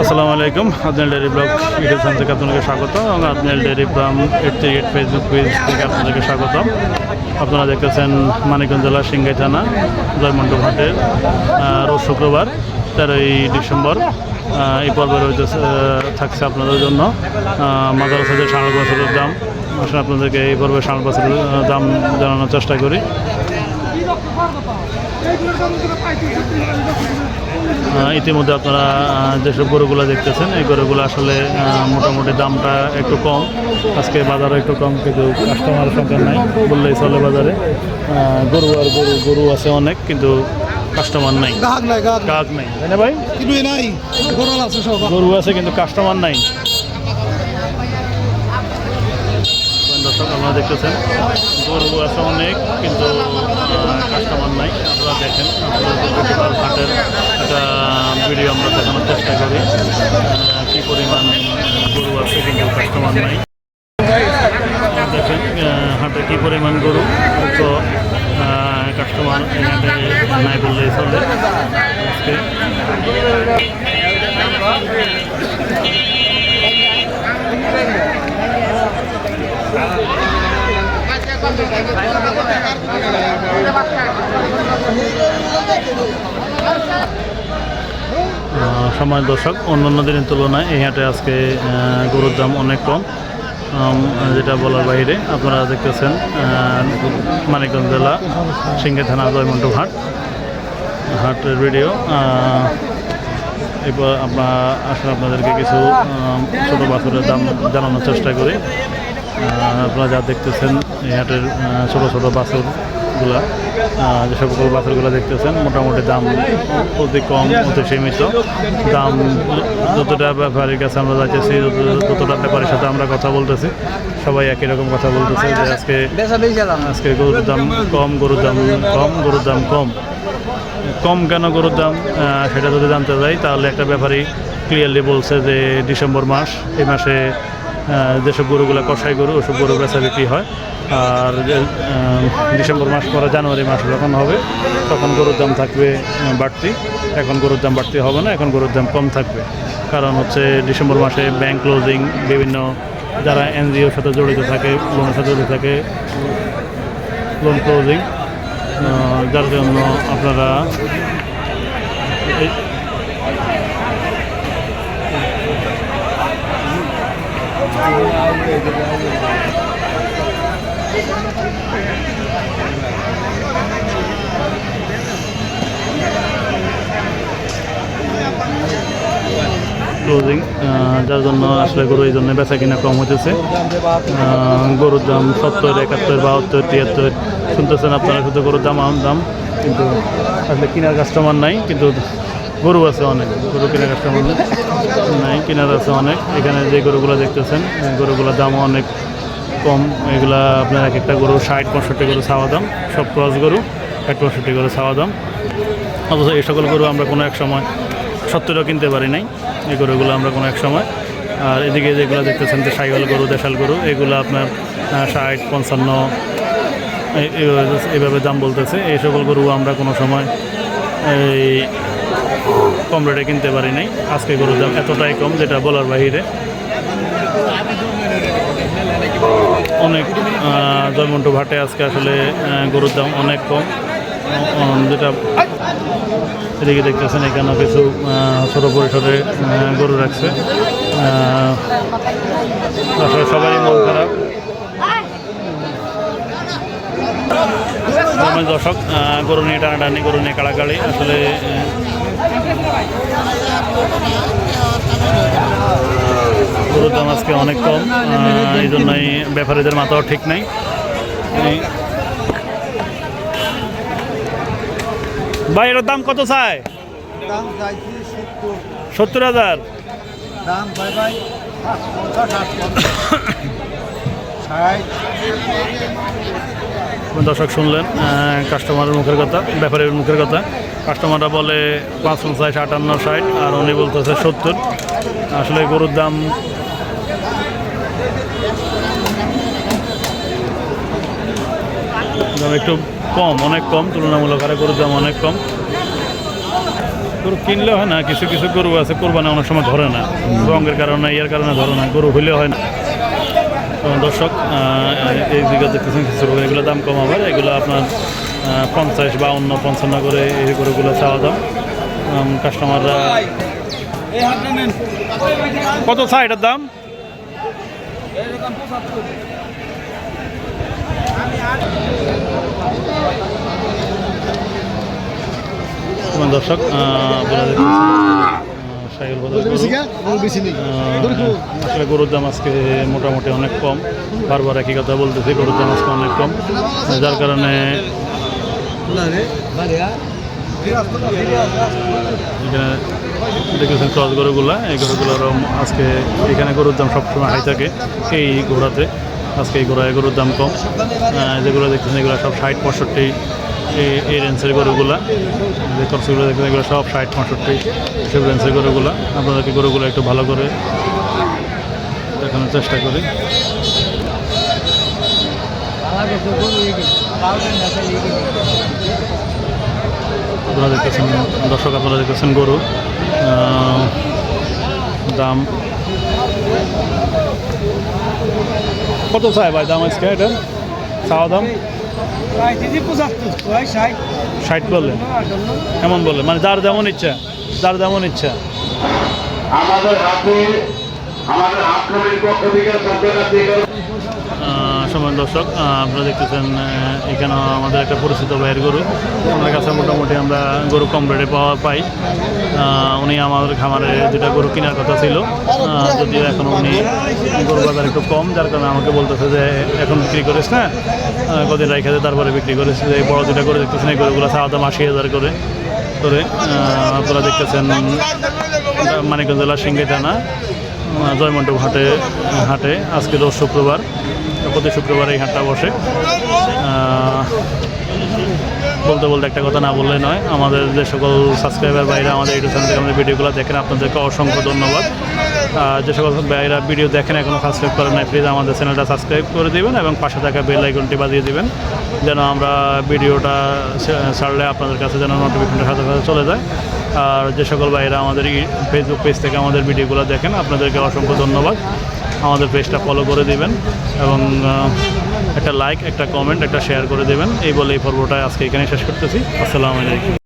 আসসালামু আলাইকুম Adnal dairy blog YouTube channel থেকে আপনাদেরকে স্বাগত এবং Adnal dairy farm eight eight Facebook page থেকে আপনাদেরকে স্বাগত আপনারা দেখতেছেন মানিকগঞ্জ জেলার সিংগাই থানা জয়মন্ড ঘাটের আহ, রোজ শুক্রবার তেরোই ডিসেম্বর। এই পর্বে রয়েছে থাকছে আপনাদের জন্য মাদার সাথে ষাঁড় বছরের দাম। আসলে আপনাদেরকে এই পর্বে ষাঁড় বছরের দাম জানানোর চেষ্টা করি। ইতিমধ্যে আপনারা যেসব গরুগুলো দেখতেছেন এই গরুগুলো আসলে মোটামুটি দামটা একটু কম। আজকে বাজারে একটু কম কিন্তু কাস্টমারের সংখ্যা নাই বললেই চলে বাজারে। গরু আর গরু গরু আছে অনেক কিন্তু কাস্টমার নাই। গাহক নাই তাই ভাই? কিন্তু নাই গরল আছে সব। গরু আছে কিন্তু কাস্টমার নাই। দর্শক আপনারা দেখতেছেন গরু আছে অনেক, কিন্তু কাস্টমার নাই। আপনারা দেখেন গতকাল হাটের একটা ভিডিও আমরা দেখানোর চেষ্টা করি। কী পরিমাণ গরু আছে, কিন্তু কাস্টমার নাই। দেখেন হাটে কী পরিমাণ গরু, তো কাস্টমার হাটে নাই বললেই চলে। আজকে সময় দর্শক, অন্যান্য দিনের তুলনায় এই হাটে আজকে গরুর দাম অনেক কম। যেটা বলার বাইরে, আপনারা দেখতেছেন মানিকগঞ্জ জেলা, সিংহে থানা, জয়মন্টু হাট। হাটের ভিডিও এরপর আমরা আসলে আপনাদেরকে কিছু ছোটো বাছুরের দাম জানানোর চেষ্টা করি। আপনারা যা দেখতেছেন, এই হাটের ছোটো ছোটো বাছুরগুলা যে সকল বাছুরগুলো দেখতেছেন, মোটামুটি দাম অতি কম, অতি সীমিত। দাম যতটা ব্যাপারীর কাছে আমরা যাইতেছি, যত- ততটা ব্যাপারীর সাথে আমরা কথা বলতেছি, সবাই একই রকম কথা বলতেছে যে আজকে আজকে গরুর দাম কম, গরুর দাম কম, গরুর দাম কম। কম কেন গরুর দাম? সেটা যদি জানতে চাই তাহলে একটা ব্যাপারই ক্লিয়ারলি বলছে যে ডিসেম্বর মাস, এই মাসে যেসব গরুগুলো কষাই গরু, ওসব গরু বেচা বিক্রি হয়। আর ডিসেম্বর মাস পরে জানুয়ারি মাস যখন হবে, তখন গরুর দাম থাকবে বাড়তি। এখন গরুর দাম বাড়তি হবে না, এখন গরুর দাম কম থাকবে। কারণ হচ্ছে ডিসেম্বর মাসে ব্যাংক ক্লোজিং, বিভিন্ন যারা এনজিওর সাথে জড়িত থাকে, লোনের সাথে জড়িত থাকে, লোন ক্লোজিং যার জন্য আপনারা ক্লোজিং যার জন্য আসলে গরু এই জন্য বেচা কিনা কম হতেছে গরুর দাম সত্তর, একাত্তর, বাহাত্তর, তিয়াত্তর। শুনতেছেন আপনারা শুধু গরুর দাম, আম দাম। কিন্তু আসলে কেনার কাস্টমার নাই, কিন্তু গরু আছে অনেক, গরু কেনার কাস্টমার নাই, কেনার আছে অনেক। এখানে যে গরুগুলো দেখতেছেন গরুগুলোর দামও অনেক কম। এগুলা আপনার এক একটা গরু ষাট, পঁয়ষট্টি গরু ছাওয়া দাম। সব ক্রস গরু, ষাট, পঁয়ষট্টি গরু ছাওয়া দাম। অথচ এই সকল গরু আমরা কোনো এক সময় সত্তরও কিনতে পারি নাই। এই গরুগুলো আমরা কোনো এক সময়। আর এদিকে যেগুলো দেখতেছেন, যে সাইওয়াল গরু, দেশাল গরু, এগুলো আপনার ষাট, পঞ্চান্ন এই- এইভাবে- এইভাবে দাম বলতেছে। এই সকল গরু আমরা কোনো সময় এই কম রেটে কিনতে পারি নাই। আজকে গরুর দাম এতটাই কম যেটা বলার বাহিরে অনেক জয়মন্টু ঘাটে আজকে আসলে গরুর দাম অনেক কম। যেটা এদিকে দেখতেছেন, এখানেও কিছু ছোট পরিসরে গরু রাখছে। আসলে সবারই মন খারাপ। দর্শক গরু নিয়ে টানাটানি, গরু নিয়ে কাড়াকাড়ি, আসলে গরুর দাম আজকে অনেক কম এই জন্যই ব্যাপারীদের মাথাও ঠিক নাই। ভাই এটার দাম কত চায় সত্তর। সত্তর হাজার? দাম ভাই ভাই ষাট। দর্শক শুনলেন কাস্টমারের মুখের কথা ব্যাপারীর মুখের কথা। কাস্টমাররা বলে পাঁচ পঞ্চাশ আটান্ন ষাট আর উনি বলতেছে সত্তর। আসলে গরুর দাম দাম একটু কম অনেক কম তুলনামূলক হারে গরুর দাম অনেক কম। গরু কিনলে হয় না কিছু কিছু গরু আছে কোরবানি অনেক সময় ধরে না। রঙের কারণে ইয়ার কারণে ধরে না গরু হইলে হয় না। দর্শক এই দিকে দেখতেছেন কিছু এগুলো দাম কম আবার। এগুলো আপনার পঞ্চাশ বা অন্য পঞ্চান্ন করে এই গরুগুলো চাওয়া দাম। কাস্টমাররা কত চাই এটার দাম? দর্শক আহ, সাইকেল আসলে গরুর দাম আজকে মোটামুটি অনেক কম। বারবার একই কথা বলতেছি গরুর দাম আজকে অনেক কম। যার কারণে এখানে দেখতেছেন ক্রস গরুগুলা এই গরুগুলোর আজকে এখানে গরুর দাম সবসময় হাই থাকে এই ঘোড়াতে। আজকে এই ঘোড়ায় গরুর দাম কম। যেগুলো দেখতেছেন এগুলো সব ষাট পঁয়ষট্টি এই রেঞ্জের গরুগুলা, যে ক্রসগুলো দেখতেছেন এগুলো সব ষাট, পঁয়ষট্টি সব রেঞ্জের গরুগুলা। আপনাদেরকে গরুগুলো একটু ভালো করে দেখানোর চেষ্টা করি। আপনারা দেখতেছেন, দর্শক আপনারা দেখতেছেন গরু। দাম কত চাই ভাই? দাম আজকে এটা? চাওয়া দাম? ষাট। বলে এমন বলে মানে যার যেমন ইচ্ছা যার যেমন ইচ্ছা। আমাদের হাতে সময় দর্শক আপনারা দেখতেছেন এখানে আমাদের একটা পরিচিত ভাইয়ের গরু। ওনার কাছে মোটামুটি আমরা গরু কম রেটে পাওয়া পাই। উনি আমাদের খামারে দুটা গরু কেনার কথা ছিল। যদিও এখন উনি গরু বাজার একটু কম, যার কারণে আমাকে বলতেছে যে এখন বিক্রি করিস না কদিন যায় তারপরে বিক্রি করিস। যে বড় দুটা গরু দেখতেছেন, এই গরুগুলো চাওয়া দাম আশি হাজার করে করে আপনারা দেখতেছেন মানিকগঞ্জ জেলার সিঙ্গি থানা। আহ, জয়মন্টপ হাটে হাটে আজকে রোজ শুক্রবার প্রতি শুক্রবার এই হাটটা বসে। বলতে বলতে একটা কথা না বললে নয় আমাদের যে সকল সাবস্ক্রাইবার বাইরে আমাদের ইউটিউব চ্যানেল থেকে আমাদের ভিডিওগুলো দেখেন আপনাদেরকে অসংখ্য ধন্যবাদ। যে সকল বাইরা ভিডিও দেখেন এখনও সাবস্ক্রাইব করেন নাই প্লিজ আমাদের চ্যানেলটা সাবস্ক্রাইব করে দিবেন এবং পাশে থাকা বেল আইকনটি বাজিয়ে দিবেন যেন আমরা ভিডিওটা ছাড়লে আপনাদের কাছে যেন নোটিফিকেশনটা সাথে সাথে চলে যায়। আর যে সকল ভাইরা আমাদের ফেসবুক পেজ থেকে আমাদের ভিডিওগুলো দেখেন, আপনাদেরকে অসংখ্য ধন্যবাদ। আমাদের পেজটা ফলো করে দিবেন এবং একটা লাইক একটা কমেন্ট একটা শেয়ার করে দেবেন। এই বলে এই পর্বটা আজকে এখানে শেষ করতেছি। আসসালামু আলাইকুম।